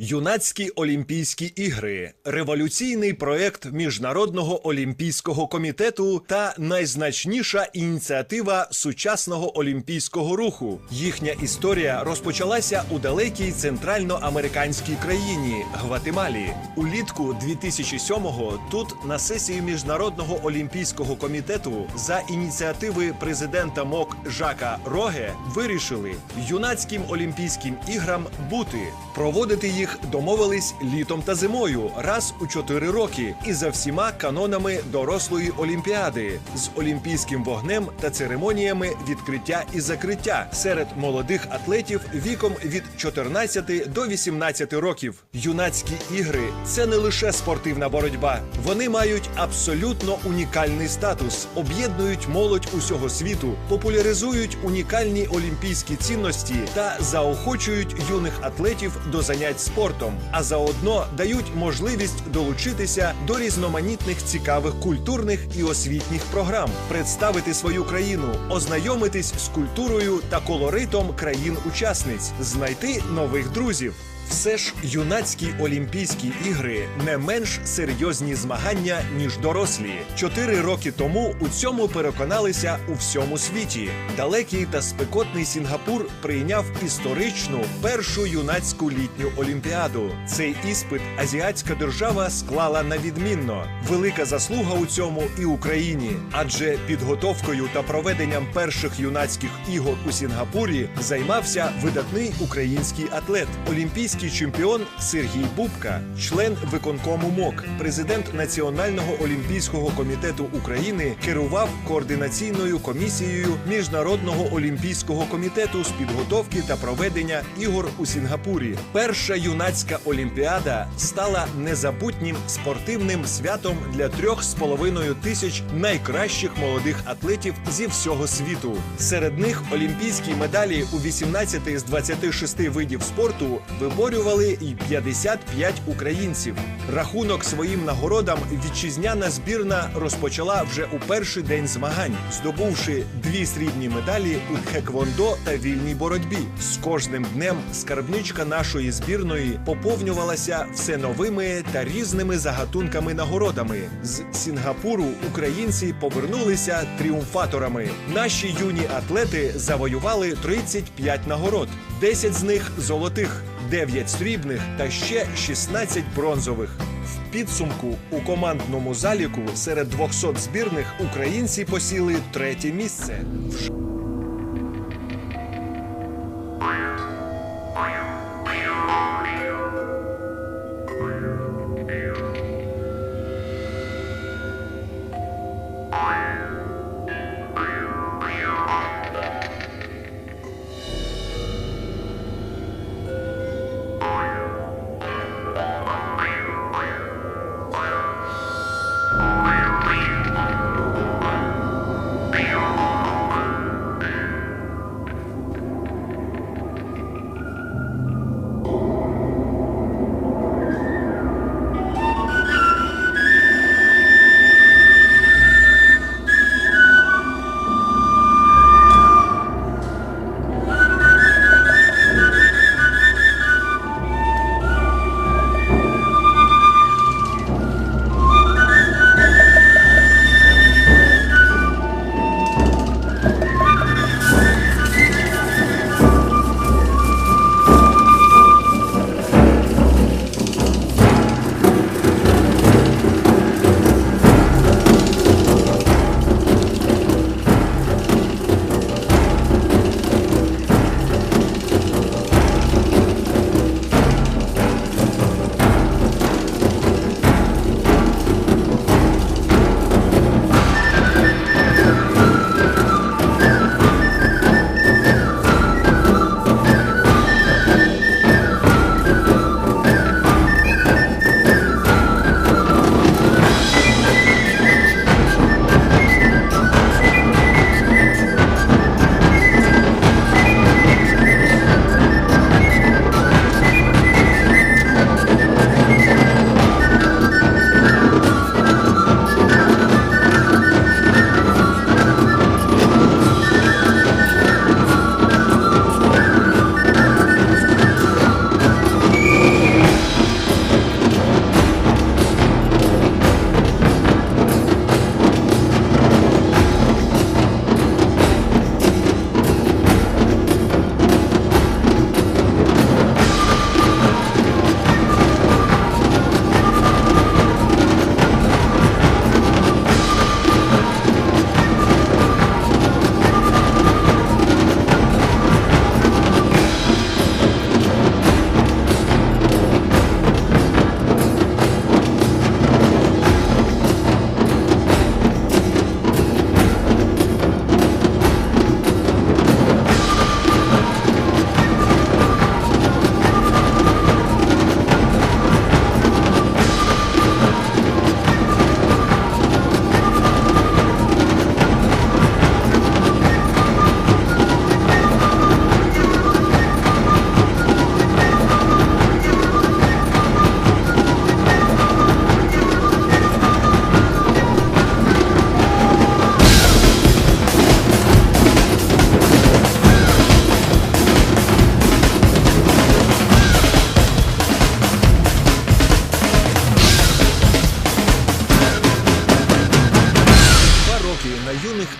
Юнацькі Олімпійські ігри революційний проект Міжнародного олімпійського комітету та найзначніша ініціатива сучасного олімпійського руху. Їхня історія розпочалася у далекій центральноамериканській країні Гватемалі. Улітку 2007-го тут на сесії Міжнародного олімпійського комітету за ініціативи президента МОК Жака Роге вирішили юнацьким олімпійським іграм бути, проводити їх домовились літом та зимою раз у чотири роки і за всіма канонами дорослої олімпіади з олімпійським вогнем та церемоніями відкриття і закриття серед молодих атлетів віком від 14 до 18 років. Юнацькі ігри це не лише спортивна боротьба. Вони мають абсолютно унікальний статус, об'єднують молодь усього світу, популяризують унікальні олімпійські цінності та заохочують юних атлетів до занять спортом, а заодно дають можливість долучитися до різноманітних цікавих культурних і освітніх програм, представити свою країну, ознайомитись з культурою та колоритом країн-учасниць, знайти нових друзів. Все ж юнацькі Олімпійські ігри не менш серйозні змагання ніж дорослі. Чотири роки тому у цьому переконалися у всьому світі. Далекий та спекотний Сінгапур прийняв історичну першу юнацьку літню олімпіаду. Цей іспит азіатська держава склала на відмінно. Велика заслуга у цьому і Україні, адже підготовкою та проведенням перших юнацьких ігор у Сінгапурі займався видатний український атлет, олімпійський чемпіон Сергій Бубка, член виконкому МОК, президент Національного олімпійського комітету України, керував координаційною комісією Міжнародного олімпійського комітету з підготовки та проведення ігор у Сінгапурі. Перша юнацька олімпіада стала незабутнім спортивним святом для трьох з половиною тисяч найкращих молодих атлетів зі всього світу. Серед них олімпійські медалі у 18 з 26 видів спорту виборювали й 55 українців. Рахунок своїм нагородам вітчизняна збірна розпочала вже у перший день змагань, здобувши дві срібні медалі у тхеквондо та вільній боротьбі. З кожним днем скарбничка нашої збірної поповнювалася все новими та різними загатунками нагородами. З Сінгапуру українці повернулися тріумфаторами. Наші юні атлети завоювали 35 нагород, 10 з них золотих. 9 срібних та ще 16 бронзових. В підсумку у командному заліку серед 200 збірних українці посіли третє місце.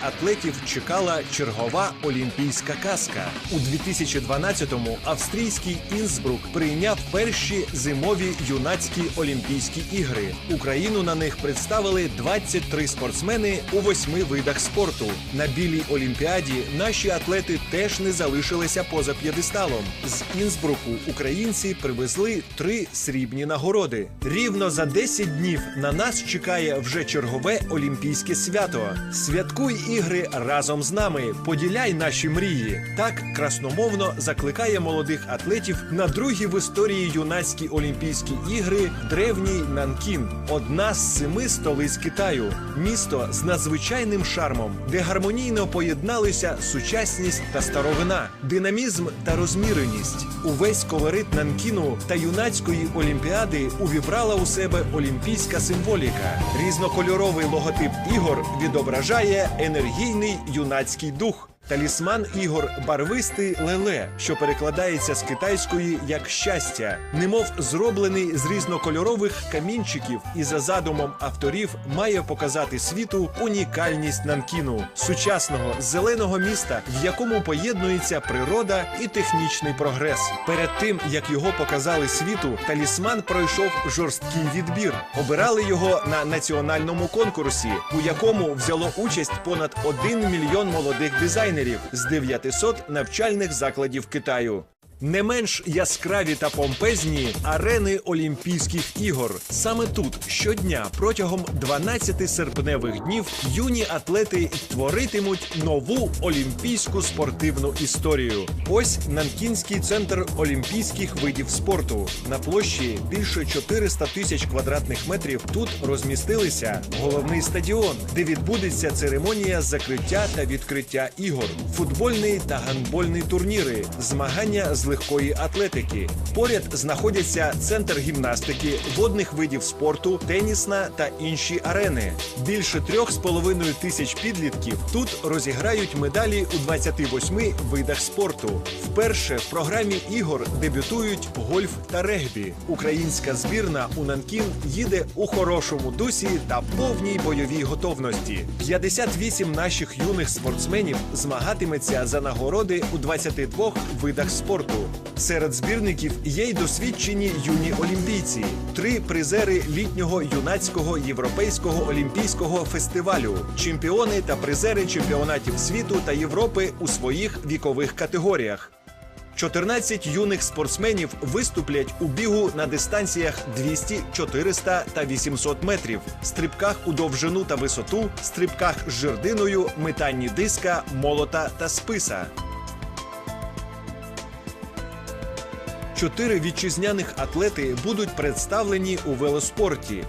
Атлетів чекала чергова олімпійська казка. У 2012-му австрійський Інсбрук прийняв перші зимові юнацькі олімпійські ігри. Україну на них представили 23 спортсмени у восьми видах спорту. На білій олімпіаді наші атлети теж не залишилися поза п'єдесталом. З Інсбруку українці привезли три срібні нагороди. Рівно за 10 днів на нас чекає вже чергове олімпійське свято. Святкуй ігри разом з нами. Поділяй наші мрії. Так красномовно закликає молодих атлетів на другі в історії юнацькі олімпійські ігри древній Нанкін, одна з семи столиць Китаю, місто з надзвичайним шармом, де гармонійно поєдналися сучасність та старовина, динамізм та розміреність. Увесь колорит Нанкіну та юнацької олімпіади увібрала у себе олімпійська символіка. Різнокольоровий логотип ігор відображає енергійний юнацький дух. Талісман ігор барвистий леле, що перекладається з китайської як щастя, немов зроблений з різнокольорових камінчиків, і за задумом авторів має показати світу унікальність Нанкіну, сучасного зеленого міста, в якому поєднується природа і технічний прогрес. Перед тим як його показали світу, талісман пройшов жорсткий відбір. Обирали його на національному конкурсі, у якому взяло участь понад 1 мільйон молодих дизайнерів з 900 навчальних закладів Китаю. Не менш яскраві та помпезні арени Олімпійських ігор. Саме тут щодня протягом 12 серпневих днів юні атлети творитимуть нову олімпійську спортивну історію. Ось Нанкінський центр олімпійських видів спорту. На площі більше 400 тисяч квадратних метрів. Тут розмістилися головний стадіон, де відбудеться церемонія закриття та відкриття ігор, футбольний та гандбольний турніри, змагання з легкої атлетики. Поряд знаходяться центр гімнастики, водних видів спорту, тенісна та інші арени. Більше трьох з половиною тисяч підлітків тут розіграють медалі у 28 видах спорту. Вперше в програмі ігор дебютують гольф та регбі. Українська збірна у Нанкін їде у хорошому дусі та повній бойовій готовності. 58 наших юних спортсменів змагатиметься за нагороди у 22 видах спорту. Серед збірників є й досвідчені юні олімпійці, три призери літнього юнацького європейського олімпійського фестивалю, чемпіони та призери чемпіонатів світу та Європи у своїх вікових категоріях. 14 юних спортсменів виступлять у бігу на дистанціях 200, 400 та 800 метрів, стрибках у довжину та висоту, стрибках з жердиною, метанні диска, молота та списа. Чотири вітчизняних атлети будуть представлені у велоспорті.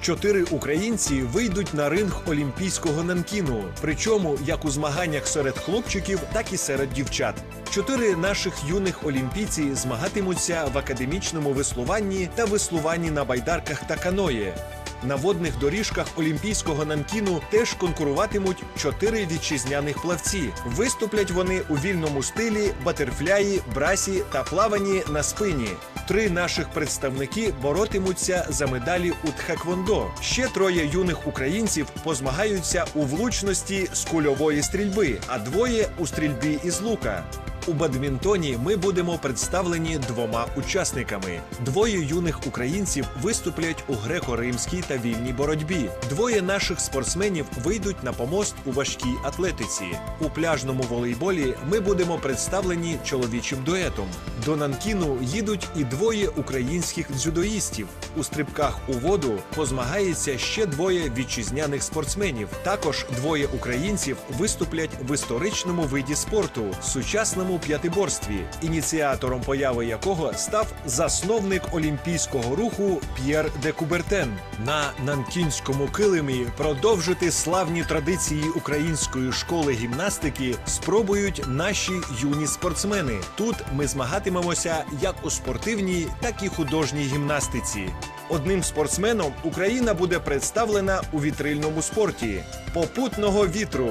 Чотири українці вийдуть на ринг олімпійського нанкіну, причому як у змаганнях серед хлопчиків, так і серед дівчат. Чотири наших юних олімпійці змагатимуться в академічному веслуванні та веслуванні на байдарках та каної. На водних доріжках олімпійського нанкіну теж конкуруватимуть чотири вітчизняних плавці. Виступлять вони у вільному стилі, батерфляї, брасі та плаванні на спині. Три наших представники боротимуться за медалі у тхеквондо. Ще троє юних українців позмагаються у влучності з кульової стрільби, а двоє у стрільбі із лука. У бадмінтоні ми будемо представлені двома учасниками. Двоє юних українців виступлять у греко-римській та вільній боротьбі. Двоє наших спортсменів вийдуть на помост у важкій атлетиці. У пляжному волейболі ми будемо представлені чоловічим дуетом. До Нанкіну їдуть і двоє українських дзюдоїстів. У стрибках у воду позмагається ще двоє вітчизняних спортсменів. Також двоє українців виступлять в історичному виді спорту сучасному п'ятиборстві, ініціатором появи якого став засновник олімпійського руху П'єр де Кубертен. На нанкінському килимі продовжити славні традиції української школи гімнастики спробують наші юні спортсмени. Тут ми змагатимемося як у спортивній, так і художній гімнастиці. Одним спортсменом Україна буде представлена у вітрильному спорті попутного вітру.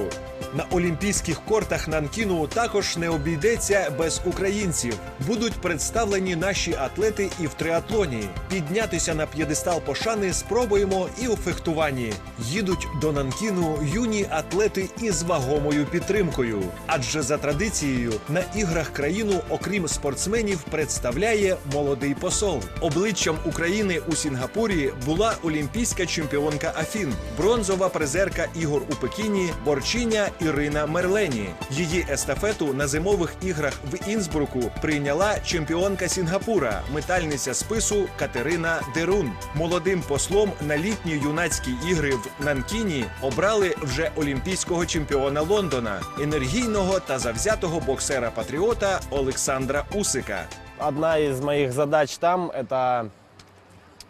На олімпійських кортах Нанкіну також не обійдеться без українців. Будуть представлені наші атлети і в триатлоні. Піднятися на п'єдестал пошани спробуємо і у фехтуванні. Їдуть до Нанкіну юні атлети із вагомою підтримкою. Адже за традицією на іграх країну, окрім спортсменів, представляє молодий посол. Обличчям України у Сінгапурі була олімпійська чемпіонка Афін, бронзова призерка ігор у Пекіні, борчиня Ірина Мерлені. Її естафету на зимових іграх в Інсбруку прийняла чемпіонка Сінгапура, метальниця спису Катерина Дерун. Молодим послом на літні юнацькі ігри в Нанкіні обрали вже олімпійського чемпіона Лондона, енергійного та завзятого боксера-патріота Олександра Усика. Одна из моих задач там это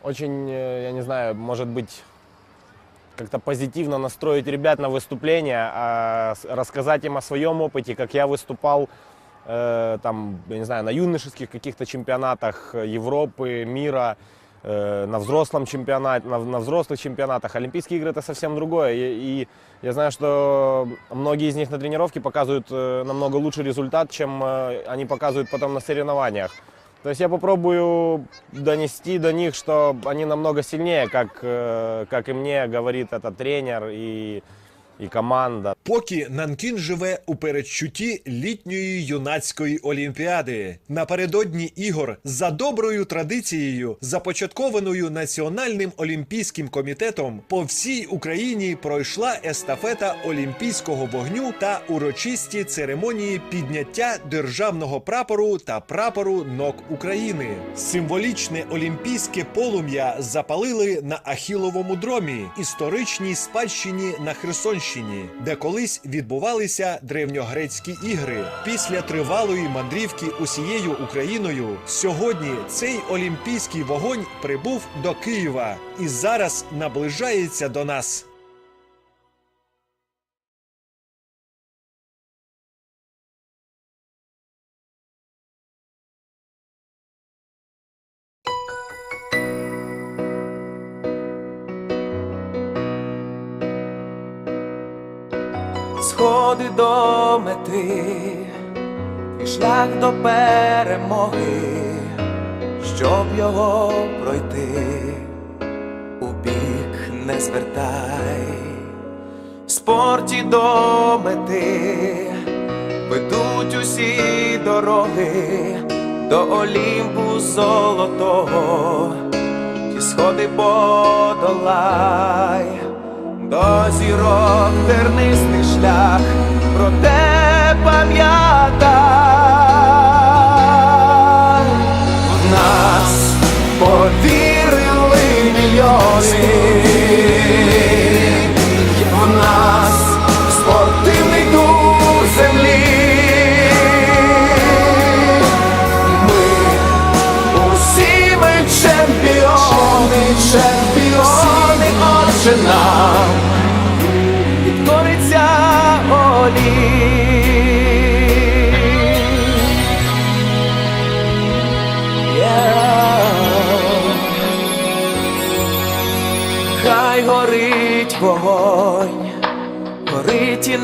очень, э, я не знаю, может быть, Как-то позитивно настроить ребят на выступление, а рассказать им о своем опыте, как я выступал э, там, я не знаю, на юношеских каких-то чемпионатах Европы, мира, э, на взрослом чемпионате, на, на взрослых чемпионатах. Олимпийские игры это совсем другое. И, и я знаю, что многие из них на тренировке показывают э, намного лучший результат, чем они показывают потом на соревнованиях. То есть я попробую донести до них, что они намного сильнее, как, э, как и мне говорит этот тренер. И, и команда. Поки Нанкін живе у передчутті літньої юнацької олімпіади. Напередодні ігор за доброю традицією, започаткованою Національним олімпійським комітетом, по всій Україні пройшла естафета олімпійського вогню та урочисті церемонії підняття державного прапору та прапору НОК України. Символічне олімпійське полум'я запалили на Ахіловому дромі, історичній спадщині на Херсонщині, де колись відбувалися древньогрецькі ігри. Після тривалої мандрівки усією Україною сьогодні цей олімпійський вогонь прибув до Києва і зараз наближається до нас. Сходи до мети, і шлях до перемоги, щоб його пройти, у бік не звертай, спорті до мети ведуть усі дороги до Олімпу золотого, ті сходи подолай до зірок тернистий шлях, проте пам'ятай, в нас повірили мільйони,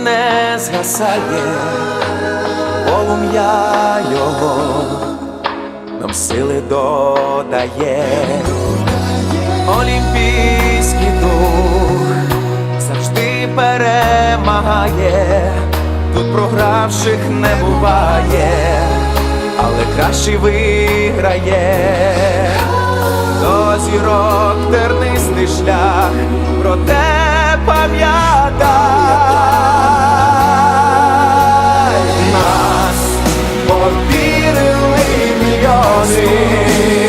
не згасає, полум'я його нам сили додає. Олімпійський дух завжди перемагає, тут програвших не буває, але кращий виграє. До зірок тернистий шлях, проте пам'ятай мільйони.